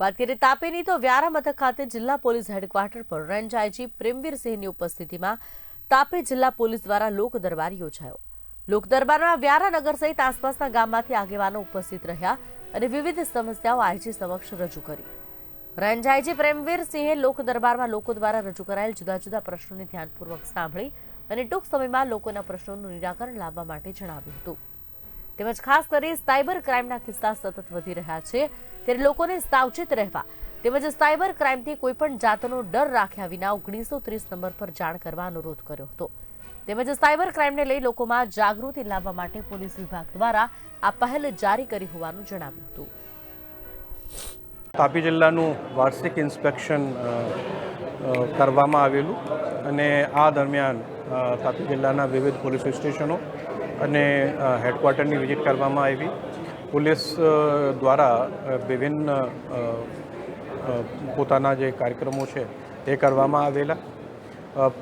વાત કરીએ તાપીની, તો વ્યારા મથક ખાતે જિલ્લા પોલીસ હેડક્વાર્ટર પર રેન્જ આઈજી પ્રેમવીરસિંહની ઉપસ્થિતિમાં તાપી જિલ્લા પોલીસ દ્વારા લોક દરબાર યોજાયો. લોક દરબારમાં વ્યારા નગર સહિત આસપાસના ગામમાંથી આગેવાનો ઉપસ્થિત રહ્યા અને વિવિધ સમસ્યાઓ આઈજી સમક્ષ રજૂ કરી. રેન્જ આઈજી પ્રેમવીર સિંહે લોક દરબારમાં લોકો દ્વારા રજૂ કરાયેલ જુદા જુદા પ્રશ્નોને ધ્યાનપૂર્વક સાંભળી અને ટૂંક સમયમાં લોકોના પ્રશ્નોનું નિરાકરણ લાવવા માટે જણાવ્યું હતું. તેમજ ખાસ કરી સાયબર ક્રાઇમના કિસ્સા સતત વધી રહ્યા છે. ત્યારે લોકોને સાવચેત રહેવા તેમજ સાયબર ક્રાઇમથી કોઈપણ જાતનો ડર રાખ્યા વિના ઓગણીસો ત્રીસ નંબર પર જાણ કરવા અનુરોધ કર્યો હતો. તેમજ સાયબર ક્રાઇમને લઈ લોકોમાં જાગૃતિ લાવવા માટે પોલીસ વિભાગ દ્વારા આ પહેલ જારી કરી હોવાનું જણાવ્યું હતું. તાપી જિલ્લાનું વાર્ષિક ઇન્સ્પેક્શન કરવામાં આવેલું અને આ દરમિયાન તાપી જિલ્લાના વિવિધ પોલીસ સ્ટેશનો અને હેડક્વાર્ટરની વિઝિટ કરવામાં આવી. પોલીસ દ્વારા વિભિન્ન પોતાના જે કાર્યક્રમો છે એ કરવામાં આવેલા.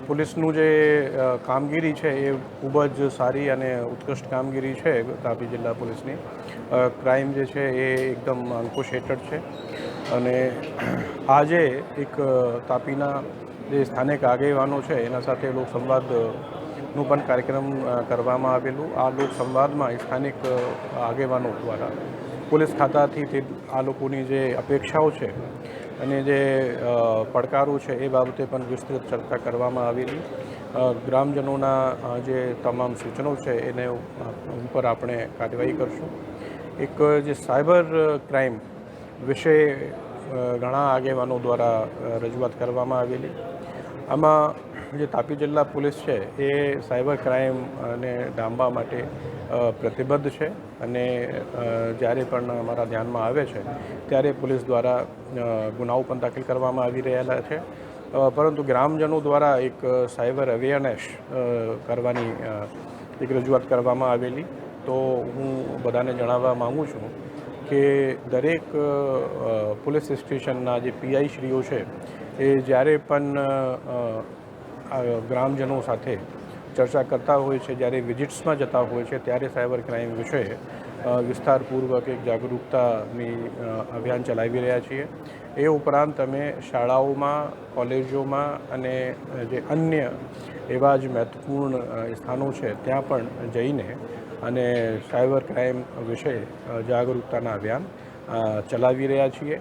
પોલીસનું જે કામગીરી છે એ ખૂબ જ સારી અને ઉત્કૃષ્ટ કામગીરી છે તાપી જિલ્લા પોલીસની. ક્રાઇમ જે છે એ એકદમ અંકુશ હેઠળ છે. અને આજે એક તાપીના જે સ્થાનિક આગેવાનો છે એના સાથે લોક સંવાદનું પણ કાર્યક્રમ કરવામાં આવેલું. આ લોક સંવાદમાં સ્થાનિક આગેવાનો દ્વારા પોલીસ ખાતાથી તે આ લોકોની જે અપેક્ષાઓ છે અને જે પડકારો છે એ બાબતે પણ વિસ્તૃત ચર્ચા કરવામાં આવેલી. ગ્રામજનોના જે તમામ સૂચનો છે એને ઉપર આપણે કાર્યવાહી કરશું. એક, જે સાયબર ક્રાઇમ વિશે ઘણા આગેવાનો દ્વારા રજૂઆત કરવામાં આવેલી. આમાં જે તાપી જિલ્લા પોલીસ છે, એ સાયબર ક્રાઇમ અને ડામવા માટે પ્રતિબદ્ધ છે અને જ્યારે પણ અમારા ધ્યાનમાં આવે છે, ત્યારે પોલીસ દ્વારા ગુનાઓ પણ દાખલ કરવામાં આવી રહેલા છે. પરંતુ ગ્રામજનો દ્વારા એક સાયબર અવેરનેસ કરવાની એક રજૂઆત કરવામાં આવેલી. તો હું બધાને જણાવવા માગું છું કે દરેક પોલીસ સ્ટેશનના જે પીઆઈ શ્રીઓ છે, એ જ્યારે પણ ગ્રામજનો સાથે ચર્ચા કરતા હોય છે, જ્યારે વિઝિટ્સમાં જતા હોય છે, ત્યારે સાયબર ક્રાઇમ વિશે વિસ્તારપૂર્વક એક જાગરૂકતાની અભિયાન ચલાવી રહ્યા છીએ. એ ઉપરાંત અમે શાળાઓમાં, કોલેજોમાં અને જે અન્ય એવા જ મહત્વપૂર્ણ સ્થાનો છે, ત્યાં પણ જઈને અને સાયબર ક્રાઇમ વિશે જાગરૂકતાના અભિયાન ચલાવી રહ્યા છીએ.